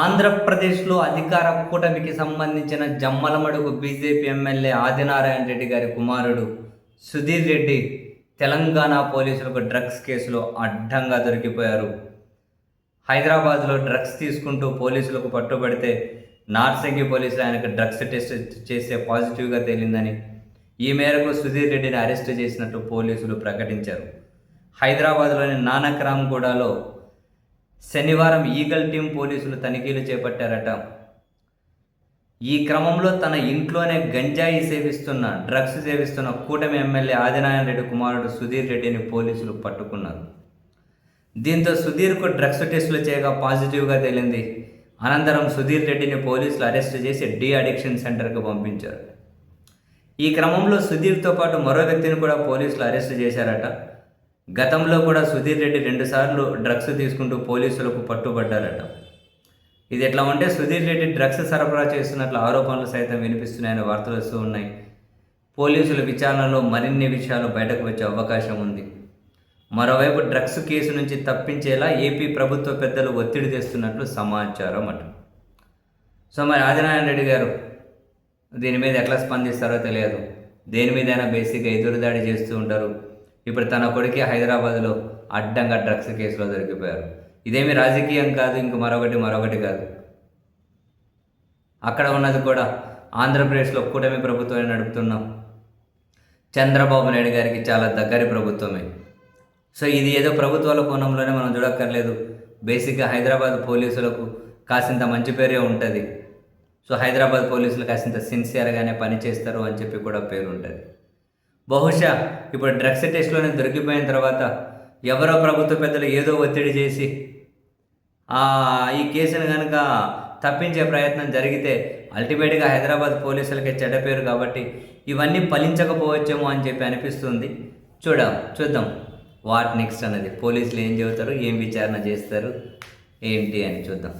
ఆంధ్రప్రదేశ్లో అధికార కూటమికి సంబంధించిన జమ్మలమడుగు బీజేపీ ఎమ్మెల్యే ఆదినారాయణ రెడ్డి గారి కుమారుడు సుధీర్ రెడ్డి తెలంగాణ పోలీసులకు డ్రగ్స్ కేసులో అడ్డంగా దొరికిపోయారు. హైదరాబాద్లో డ్రగ్స్ తీసుకుంటూ పోలీసులకు పట్టుబడితే నార్సింగి పోలీసులు ఆయనకు డ్రగ్స్ టెస్ట్ చేస్తే పాజిటివ్గా తేలిందని ఈ మేరకు సుధీర్ రెడ్డిని అరెస్ట్ చేసినట్టు పోలీసులు ప్రకటించారు. హైదరాబాద్లోని నానక్రామ్గూడలో శనివారం ఈగల్ టీం పోలీసులు తనిఖీలు చేపట్టారట. ఈ క్రమంలో తన ఇంట్లోనే గంజాయి సేవిస్తున్న డ్రగ్స్ సేవిస్తున్న కూటమి ఎమ్మెల్యే ఆదినారాయణ రెడ్డి కుమారుడు సుధీర్ రెడ్డిని పోలీసులు పట్టుకున్నారు. దీంతో సుధీర్కు డ్రగ్స్ టెస్టులు చేయగా పాజిటివ్గా తేలింది. అనంతరం సుధీర్ రెడ్డిని పోలీసులు అరెస్ట్ చేసి డీ అడిక్షన్ సెంటర్కు పంపించారు. ఈ క్రమంలో సుధీర్తో పాటు మరో వ్యక్తిని కూడా పోలీసులు అరెస్ట్ చేశారట. గతంలో కూడా సుధీర్ రెడ్డి రెండుసార్లు డ్రగ్స్ తీసుకుంటూ పోలీసులకు పట్టుబడ్డారట. ఇది ఎట్లా ఉంటే సుధీర్ రెడ్డి డ్రగ్స్ సరఫరా చేస్తున్నట్లు ఆరోపణలు సైతం వినిపిస్తున్నాయని వార్తలు వస్తూ ఉన్నాయి. పోలీసుల విచారణలో మరిన్ని విషయాలు బయటకు వచ్చే అవకాశం ఉంది. మరోవైపు డ్రగ్స్ కేసు నుంచి తప్పించేలా ఏపీ ప్రభుత్వ పెద్దలు ఒత్తిడి తెస్తున్నట్లు సమాచారం అట. సో మరి ఆదినారాయణ రెడ్డి గారు దీని మీద ఎట్లా స్పందిస్తారో తెలియదు. దేని మీదైనా బేసిక్గా ఎదురుదాడి చేస్తూ ఉంటారు. ఇప్పుడు తన కొడుకే హైదరాబాద్లో అడ్డంగా డ్రగ్స్ కేసులో దొరికిపోయారు. ఇదేమి రాజకీయం కాదు ఇంక మరొకటి మరొకటి కాదు. అక్కడ ఉన్నది కూడా ఆంధ్రప్రదేశ్లో కూటమి ప్రభుత్వమే నడుపుతున్నాం. చంద్రబాబు నాయుడు గారికి చాలా దగ్గరి ప్రభుత్వమే. సో ఇది ఏదో ప్రభుత్వాల కోణంలోనే మనం చూడక్కర్లేదు. బేసిక్గా హైదరాబాద్ పోలీసులకు కాసింత మంచి పేరే ఉంటుంది. సో హైదరాబాద్ పోలీసులు కాసింత సిన్సియర్గానే పనిచేస్తారు అని చెప్పి కూడా పేరు ఉంటుంది బహుశా ఇప్పుడు డ్రగ్స్ టెస్ట్లోనే దొరికిపోయిన తర్వాత ఎవరో ప్రభుత్వ పెద్దలు ఏదో ఒత్తిడి చేసి ఈ కేసును కనుక తప్పించే ప్రయత్నం జరిగితే అల్టిమేట్గా హైదరాబాద్ పోలీసులకే చెడ్డ పేరు కాబట్టి ఇవన్నీ ఫలించకపోవచ్చేమో అని చెప్పి అనిపిస్తుంది. చూడాం చూద్దాం. వాట్ నెక్స్ట్ అన్నది? పోలీసులు ఏం చెబుతారు? ఏం విచారణ చేస్తారు? ఏంటి అని చూద్దాం.